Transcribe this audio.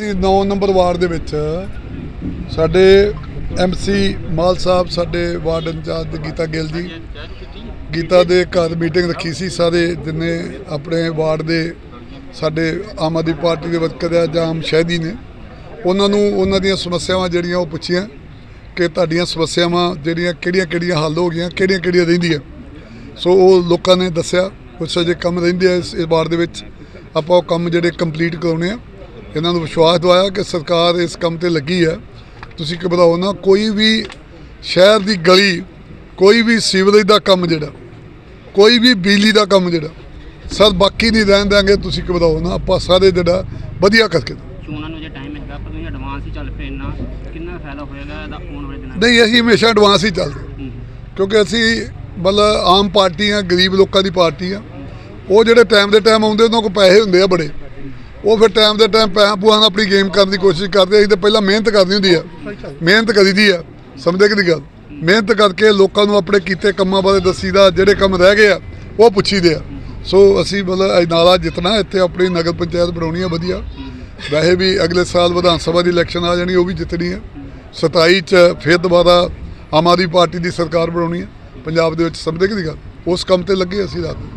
ਅਸੀਂ 9 number ward ਦੇ ਵਿੱਚ ਸਾਡੇ ਐਮਸੀ ਮਾਲ ਸਾਹਿਬ, ਸਾਡੇ ਵਾਰਡ ਇੰਚਾਰਜ ਗੀਤਾ ਗਿੱਲ ਜੀ, ਗੀਤਾ ਦੇ ਘਰ ਮੀਟਿੰਗ ਰੱਖੀ ਸੀ ਸਾਰੇ ਜਿੰਨੇ ਆਪਣੇ ਵਾਰਡ ਦੇ ਸਾਡੇ ਆਮ ਆਦਮੀ ਪਾਰਟੀ ਦੇ ਵਰਕਰ ਆ ਜਾਂ ਆਮ ਸ਼ਹਿਦੀ ਨੇ, ਉਹਨਾਂ ਨੂੰ ਉਹਨਾਂ ਦੀਆਂ ਸਮੱਸਿਆਵਾਂ ਜਿਹੜੀਆਂ ਉਹ ਪੁੱਛੀਆਂ ਕਿ ਤੁਹਾਡੀਆਂ ਸਮੱਸਿਆਵਾਂ ਜਿਹੜੀਆਂ ਕਿਹੜੀਆਂ ਕਿਹੜੀਆਂ ਹੱਲ ਹੋ ਗਈਆਂ, ਕਿਹੜੀਆਂ ਕਿਹੜੀਆਂ ਰਹਿੰਦੀਆਂ। ਸੋ ਉਹ ਲੋਕਾਂ ਨੇ ਦੱਸਿਆ ਕੁਛ ਅਜੇ ਕੰਮ ਰਹਿੰਦੇ ਆ ਇਸ ਇਸ ਵਾਰ ਦੇ ਵਿੱਚ, ਆਪਾਂ ਉਹ ਕੰਮ ਜਿਹੜੇ ਕੰਪਲੀਟ ਕਰਾਉਣੇ ਆ। ਇਹਨਾਂ ਨੂੰ ਵਿਸ਼ਵਾਸ ਦਵਾਇਆ ਕਿ ਸਰਕਾਰ ਇਸ ਕੰਮ ਤੇ ਲੱਗੀ ਹੈ। ਤੁਸੀਂ ਘਬਰਾਓ ਨਾ ਕੋਈ ਵੀ ਸ਼ਹਿਰ ਦੀ ਗਲੀ ਕੋਈ ਵੀ ਸੀਵਰੇਜ ਦਾ ਕੰਮ ਜਿਹੜਾ ਕੋਈ ਵੀ ਬਿਜਲੀ ਦਾ ਕੰਮ ਜਿਹੜਾ ਸਰ ਬਾਕੀ ਨਹੀਂ ਰਹਿਣ ਦਿਆਂਗੇ ਤੁਸੀਂ ਘਬਰਾਓ ਨਾ ਆਪਾਂ ਸਾਰੇ ਜਿਹੜਾ ਵਧੀਆ ਕਰਕੇ। ਚੋਣਾਂ ਨੂੰ ਜੇ ਟਾਈਮ ਹੈਗਾ ਪਰ ਤੁਸੀਂ ਐਡਵਾਂਸ ਹੀ ਚੱਲ ਪਏ ਇੰਨਾ ਕਿੰਨਾ ਫਾਇਦਾ ਹੋਏਗਾ ਇਹਦਾ ਆਉਣ ਵਾਲੇ ਦਿਨਾਂ ਨਹੀਂ ਅਸੀਂ ਹਮੇਸ਼ਾ ਐਡਵਾਂਸ ਹੀ ਚੱਲਦੇ। ਕਿਉਂਕਿ ਅਸੀਂ ਮਤਲਬ ਆਮ ਪਾਰਟੀ ਆ ਗਰੀਬ ਲੋਕਾਂ ਦੀ ਪਾਰਟੀ ਆ। ਉਹ ਜਿਹੜੇ ਟਾਈਮ ਦੇ ਟਾਈਮ ਆਉਂਦੇ ਉਹਨਾਂ ਕੋਲ ਪੈਸੇ ਹੁੰਦੇ ਆ ਬੜੇ। ਉਹ ਫਿਰ ਟਾਈਮ ਦੇ ਟਾਈਮ ਪੈਸਾ ਪੂਆਂ ਨਾਲ ਆਪਣੀ ਗੇਮ ਕਰਨ ਦੀ ਕੋਸ਼ਿਸ਼ ਕਰਦੇ ਅਸੀਂ ਤਾਂ ਪਹਿਲਾਂ ਮਿਹਨਤ ਕਰਨੀ ਹੁੰਦੀ ਆ। ਮਿਹਨਤ ਕਰੀਦੀ ਆ। ਸਮਝਦੇ ਕਿ ਨਹੀਂ ਗੱਲ? ਮਿਹਨਤ ਕਰਕੇ ਲੋਕਾਂ ਨੂੰ ਆਪਣੇ ਕੀਤੇ ਕੰਮਾਂ ਬਾਰੇ ਦੱਸੀਦਾ ਜਿਹੜੇ ਕੰਮ ਰਹਿ ਗਏ ਆ ਉਹ ਪੁੱਛੀਦੇ ਆ। ਸੋ ਅਸੀਂ ਮਤਲਬ ਨਾਲਾ ਜਿੱਤਣਾ ਇੱਥੇ ਆਪਣੀ ਨਗਰ ਪੰਚਾਇਤ ਬਣਾਉਣੀ ਆ ਵਧੀਆ। ਵੈਸੇ ਵੀ ਅਗਲੇ ਸਾਲ ਵਿਧਾਨ ਸਭਾ ਦੀ ਇਲੈਕਸ਼ਨ ਆ ਜਾਣੀ ਉਹ ਵੀ ਜਿੱਤਣੀ ਆ। 27 ਚ ਫਿਰ ਦੁਬਾਰਾ ਆਮ ਆਦਮੀ ਪਾਰਟੀ ਦੀ ਸਰਕਾਰ ਬਣਾਉਣੀ ਹੈ ਪੰਜਾਬ ਦੇ ਵਿੱਚ ਸਮਝਦੇ ਕਿ ਗੱਲ? ਉਸ ਕੰਮ ਤੇ ਲੱਗੇ ਅਸੀਂ ਰਾਤ ਨੂੰ।